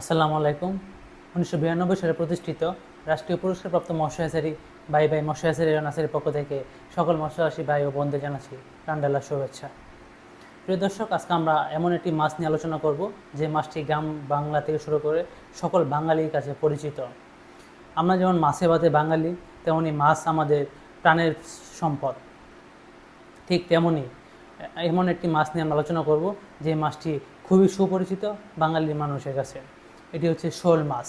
আসসালামু আলাইকুম। উনিশশো বিরানব্বই সালে প্রতিষ্ঠিত রাষ্ট্রীয় পুরস্কারপ্রাপ্ত মৎস্য হ্যাচারি ভাই ভাই মৎস্য হ্যাচারি নাসের পক্ষ থেকে সকল মৎস্যচাষী ভাই ও বোনদের জানাচ্ছি প্রাণডালার শুভেচ্ছা। প্রিয় দর্শক, আজকে আমরা এমন একটি মাছ নিয়ে আলোচনা করব যে মাছটি গ্রাম বাংলা থেকে শুরু করে সকল বাঙালির কাছে পরিচিত। আমরা যেমন মাছে ভাতে বাঙালি, তেমনি মাছ আমাদের প্রাণের সম্পদ। ঠিক তেমনই এমন একটি মাছ নিয়ে আমরা আলোচনা করব যে মাছটি খুবই সুপরিচিত বাঙালি মানুষের কাছে। এটি হচ্ছে শোল মাছ।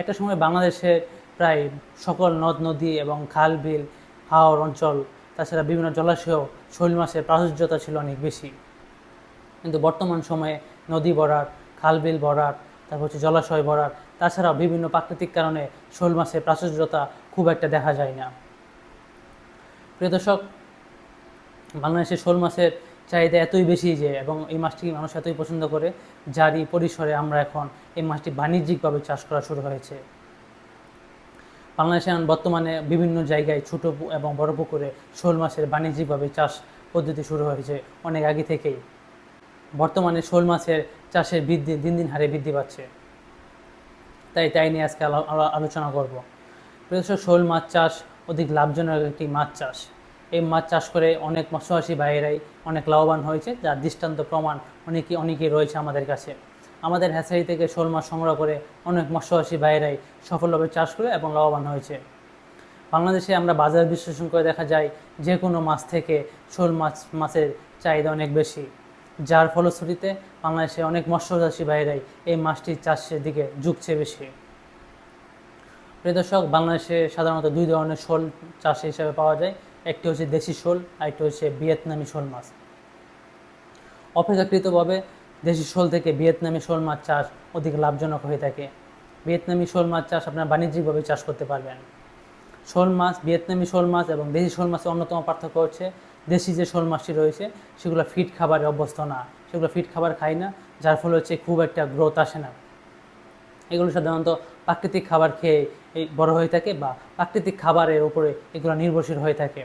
একটা সময় বাংলাদেশে প্রায় সকল নদ, নদী এবং খাল, বিল, হাওর অঞ্চল, তাছাড়া বিভিন্ন জলাশয়েও শোল মাছের প্রাচুর্যতা ছিল অনেক বেশি। কিন্তু বর্তমান সময়ে নদী ভরাট, খাল, বিল ভরাট, তারপর হচ্ছে জলাশয় ভরাট, তাছাড়াও বিভিন্ন প্রাকৃতিক কারণে শোল মাছের প্রাচুর্যতা খুব একটা দেখা যায় না। প্রিয় দর্শক, বাংলাদেশে শোল মাছের চাহিদা এতই বেশি যে, এবং এই মাছটি মানুষ এতই পছন্দ করে, যারই পরিসরে আমরা এখন এই মাছটি বাণিজ্যিকভাবে চাষ করা শুরু হয়েছে। বাংলাদেশে বর্তমানে বিভিন্ন জায়গায় ছোট এবং বড় পুকুরে শোল মাছের বাণিজ্যিকভাবে চাষ পদ্ধতি শুরু হয়েছে অনেক আগে থেকেই। বর্তমানে শোল মাছের চাষের বৃদ্ধি দিন দিন হারে বৃদ্ধি পাচ্ছে। তাই তাই নিয়ে আজকে আলো- আলো- আলোচনা করব। বিশেষ শোল মাছ চাষ অধিক লাভজনক একটি মাছ চাষ। এই মাছ চাষ করে অনেক মৎস্যচাষী ভাইয়েরাই অনেক লাভবান হয়েছে, যার দৃষ্টান্ত প্রমাণ অনেকই, অনেকেই রয়েছে আমাদের কাছে। আমাদের হ্যাচারি থেকে শোল মাছ সংগ্রহ করে অনেক মৎস্যচাষী ভাইয়েরাই সফলভাবে চাষ করে এবং লাভবান হয়েছে। বাংলাদেশে আমরা বাজার বিশ্লেষণ করে দেখা যায় যে কোনো মাছ থেকে শোল মাছ, মাছের চাহিদা অনেক বেশি। যার ফলশ্রুতিতে বাংলাদেশে অনেক মৎস্যচাষী ভাইয়েরাই এই মাছটির চাষের দিকে ঝুঁকছে বেশি। প্রিয় দর্শক, বাংলাদেশে সাধারণত দুই ধরনের শোল চাষ হিসাবে পাওয়া যায়। একটি হচ্ছে দেশি শোল আর একটি হচ্ছে ভিয়েতনামি শোল মাছ। অপেক্ষাকৃতভাবে দেশি শোল থেকে ভিয়েতনামি শোল মাছ চাষ অধিক লাভজনক হয়ে থাকে। ভিয়েতনামি শোল মাছ চাষ আপনারা বাণিজ্যিকভাবে চাষ করতে পারবেন। শোল মাছ, ভিয়েতনামি শোল মাছ এবং দেশি শোল মাছের অন্যতম পার্থক্য হচ্ছে দেশি যে শোল মাছটি রয়েছে, সেগুলো ফিট খাবারে অভ্যস্ত না। সেগুলো ফিট খাবার খায় না, যার ফলে হচ্ছে খুব একটা গ্রোথ আসে না। এগুলো সাধারণত প্রাকৃতিক খাবার খেয়ে বড় হয়ে থাকে বা প্রাকৃতিক খাবারের উপরে এগুলো নির্ভরশীল হয়ে থাকে।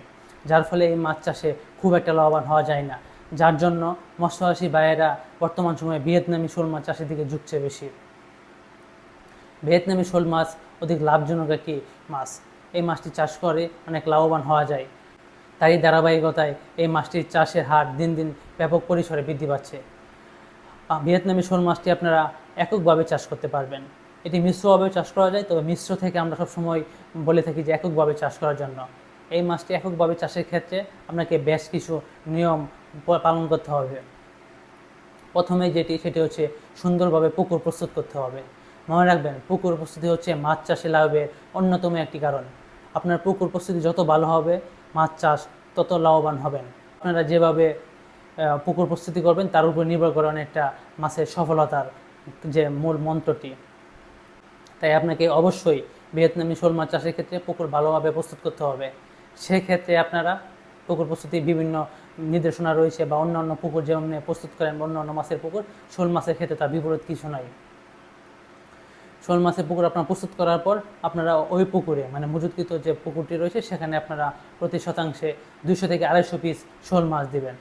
যার ফলে এই মাছ চাষে খুব একটা লাভবান হওয়া যায় না। যার জন্য মৎস্যচাষী ভাইয়েরা বর্তমান সময়ে ভিয়েতনামি শোল মাছ চাষের দিকে ঝুঁকছে বেশি। ভিয়েতনামি শোল মাছ অধিক লাভজনক একটি মাছ। এই মাছটি চাষ করে অনেক লাভবান হওয়া যায়। তারই ধারাবাহিকতায় এই মাছটির চাষের হার দিন দিন ব্যাপক পরিসরে বৃদ্ধি পাচ্ছে। ভিয়েতনামি শোল মাছটি আপনারা এককভাবে চাষ করতে পারবেন। এটি মিশ্রভাবে চাষ করা যায়, তবে মিশ্র থেকে আমরা সবসময় বলে থাকি যে এককভাবে চাষ করার জন্য। এই মাছটি এককভাবে চাষের ক্ষেত্রে আপনাকে বেশ কিছু নিয়ম পালন করতে হবে। প্রথমে যেটি, সেটি হচ্ছে সুন্দরভাবে পুকুর প্রস্তুত করতে হবে। মনে রাখবেন, পুকুর প্রস্তুতি হচ্ছে মাছ চাষে লাভের অন্যতম একটি কারণ। আপনার পুকুর প্রস্তুতি যত ভালো হবে, মাছ চাষ তত লাভবান হবেন। আপনারা যেভাবে পুকুর প্রস্তুতি করবেন, তার উপর নির্ভর করে অনেকটা মাছের সফলতার যে মূল মন্ত্রটি। তাই আপনাকে অবশ্যই ভিয়েতনামি শোল মাছ চাষের ক্ষেত্রে পুকুর ভালোভাবে প্রস্তুত করতে হবে। সেক্ষেত্রে আপনারা পুকুর প্রস্তুতি বিভিন্ন নির্দেশনা রয়েছে বা অন্যান্য পুকুর যেমন প্রস্তুত করেন বা অন্যান্য মাছের পুকুর, শোল মাছের ক্ষেত্রে তার বিপরীত কিছু নাই। শোল মাছের পুকুর আপনারা প্রস্তুত করার পর আপনারা ওই পুকুরে মানে মজুতকৃত যে পুকুরটি রয়েছে, সেখানে আপনারা প্রতি শতাংশে দুইশো থেকে আড়াইশো পিস শোল মাছ দিবেন।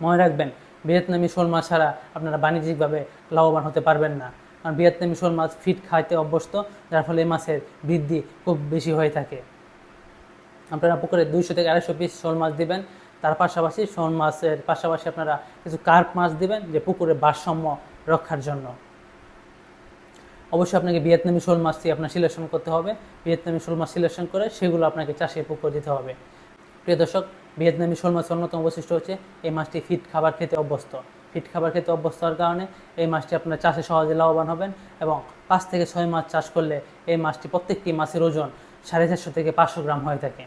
মনে রাখবেন, ভিয়েতনামি শোল মাছ ছাড়া আপনারা বাণিজ্যিকভাবে লাভবান হতে পারবেন না। কারণ ভিয়েতনামি শোল মাছ ফিট খাইতে অভ্যস্ত, যার ফলে এই মাছের বৃদ্ধি খুব বেশি হয়ে থাকে। আপনারা পুকুরে দুইশো থেকে আড়াইশো পিস শোল মাছ দিবেন। তার পাশাপাশি শোল মাছের পাশাপাশি আপনারা কিছু কার্প মাছ দিবেন যে পুকুরের ভারসাম্য রক্ষার জন্য। অবশ্যই আপনাকে ভিয়েতনামি শোল মাছটি আপনার সিলেকশন করতে হবে। ভিয়েতনামি শোল মাছ সিলেকশন করে সেগুলো আপনাকে চাষে পুকুর দিতে হবে। প্রিয় দর্শক, ভিয়েতনামি শোল মাছের অন্যতম বৈশিষ্ট্য হচ্ছে এই মাছটি ফিট খাবার খেতে অভ্যস্ত। ফিট খাবার খেতে অভ্যস্ত হওয়ার কারণে এই মাছটি আপনার চাষে সহজে লাভবান হবেন এবং পাঁচ থেকে ছয় মাছ চাষ করলে এই মাছটি প্রত্যেকটি মাছের ওজন সাড়ে চারশো থেকে পাঁচশো গ্রাম হয়ে থাকে।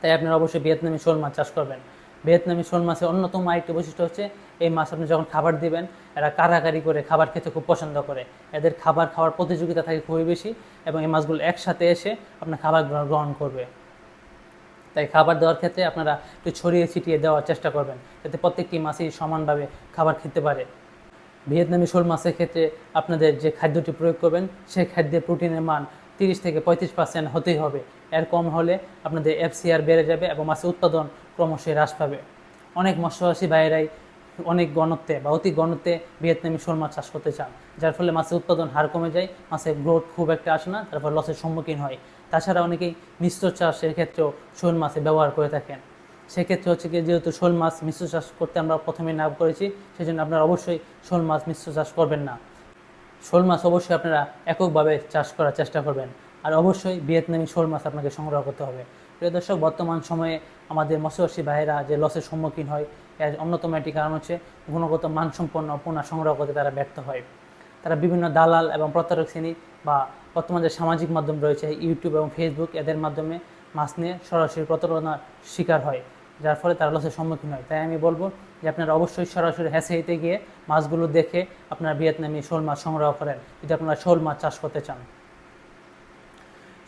তাই আপনারা অবশ্যই ভিয়েতনামি শোল মাছ চাষ করবেন। ভিয়েতনামি শোল মাছের অন্যতম আরেকটি বৈশিষ্ট্য হচ্ছে, এই মাছ আপনি যখন খাবার দিবেন, এরা কারাকারি করে খাবার খেতে খুব পছন্দ করে। এদের খাবার খাওয়ার প্রতিযোগিতা থাকে খুবই বেশি এবং এই মাছগুলো একসাথে এসে আপনার খাবার গ্রহণ করবে। তাই খাবার দেওয়ার ক্ষেত্রে আপনারা একটু ছড়িয়ে ছিটিয়ে দেওয়ার চেষ্টা করবেন যাতে প্রত্যেকটি মাছই সমানভাবে খাবার খেতে পারে। ভিয়েতনামি শোল মাছের ক্ষেত্রে আপনাদের যে খাদ্যটি প্রয়োগ করবেন, সেই খাদ্যের প্রোটিনের মান তিরিশ থেকে পঁয়ত্রিশ পার্সেন্ট হতেই হবে। এর কম হলে আপনাদের এফসিআর বেড়ে যাবে এবং মাছের উৎপাদন ক্রমশই হ্রাস পাবে। অনেক মৎস্যচাষী ভাইয়েরাই অনেক গণত্বে বা অতি গণত্বে ভিয়েতনামি শোল মাছ চাষ করতে চান, যার ফলে মাছের উৎপাদন হার কমে যায়, মাছের গ্রোথ খুব একটা আসে না তারপর লসের সম্মুখীন হয়। তাছাড়া অনেকেই মিশ্র চাষের ক্ষেত্রেও শোল মাছে ব্যবহার করে থাকেন। সেক্ষেত্রে হচ্ছে কি যেহেতু শোল মাছ মিশ্র চাষ করতে আমরা প্রথমে না করেছি, সেজন্য আপনারা অবশ্যই শোল মাছ মিশ্র চাষ করবেন না। শোল মাছ অবশ্যই আপনারা এককভাবে চাষ করার চেষ্টা করবেন। আর অবশ্যই ভিয়েতনামি শোল মাছ আপনাকে সংগ্রহ করতে হবে। প্রিয় দর্শক, বর্তমান সময়ে আমাদের মৎস্যচাষী ভাইয়েরা যে লসের সম্মুখীন হয়, এর অন্যতম একটি কারণ হচ্ছে গুণগত মানসম্পন্ন পোনা সংগ্রহ করতে তারা ব্যর্থ হয়। তারা বিভিন্ন দালাল এবং প্রতারক শ্রেণি বা বর্তমান যে সামাজিক মাধ্যম রয়েছে, ইউটিউব এবং ফেসবুক, এদের মাধ্যমে মাছ নিয়ে সরাসরি প্রতারণার শিকার হয়। যার ফলে তারা লসের সম্মুখীন হয়। তাই আমি বলব যে আপনারা অবশ্যই সরাসরি হ্যাসেইতে গিয়ে মাছগুলো দেখে আপনারা ভিয়েতনামি শোল মাছ সংগ্রহ করেন। যদি আপনারা শোল মাছ চাষ করতে চান।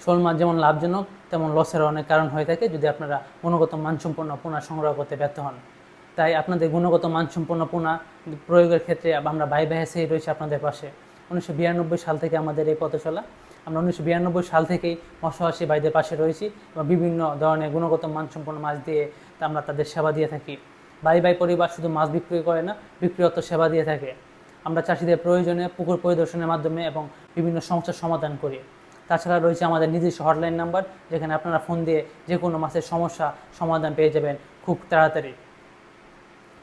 শোল মাছ যেমন লাভজনক, তেমন লসের অনেক কারণ হয়ে থাকে যদি আপনারা গুণগত মানসম্পন্ন পোনা সংগ্রহ করতে ব্যর্থ হন। তাই আপনাদের গুণগত মানসম্পন্ন পোনা প্রয়োগের ক্ষেত্রে আমরা বাই বাই রয়েছে আপনাদের পাশে। উনিশশো বিরানব্বই সাল থেকে আমাদের এই পথ চলা আমরা উনিশশো বিরানব্বই সাল থেকেই মৎস্যবাসী ভাইদের পাশে রয়েছি এবং বিভিন্ন ধরনের গুণগত মানসম্পন্ন মাছ দিয়ে আমরা তাদের সেবা দিয়ে থাকি। বাই বাই পরিবার শুধু মাছ বিক্রি করে না, বিক্রিয়ত সেবা দিয়ে থাকে। আমরা চাষিদের প্রয়োজনে পুকুর পরিদর্শনের মাধ্যমে এবং বিভিন্ন সমস্যার সমাধান করি। তাছাড়া রয়েছে আমাদের নিজস্ব হটলাইন নাম্বার, যেখানে আপনারা ফোন দিয়ে যে কোনো মাছের সমস্যা সমাধান পেয়ে যাবেন খুব তাড়াতাড়ি।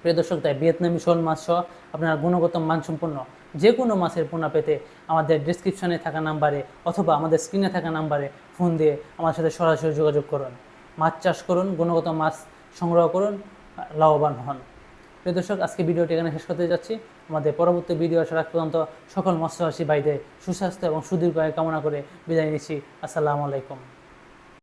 প্রিয় দর্শক, তাই ভিয়েতনামি শোল মাছ সহ আপনার গুণগত মানসম্পন্ন যে কোনো মাছের পোনা পেতে আমাদের ডিসক্রিপশনে থাকা নাম্বারে অথবা আমাদের স্ক্রিনে থাকা নাম্বারে ফোন দিয়ে আমার সাথে সরাসরি যোগাযোগ করুন। মাছ চাষ করুন, গুণগত মাছ সংগ্রহ করুন, লাভবান হন। প্রিয় দর্শক, আজকে ভিডিওটি এখানে শেষ করতে যাচ্ছি। আমাদের পরবর্তী ভিডিও আসার পর্যন্ত সকল মৎস্যবাসী ভাইদের সুস্বাস্থ্য এবং সুদীর্ঘ কামনা করে বিদায় নিচ্ছি। আসসালামু আলাইকুম।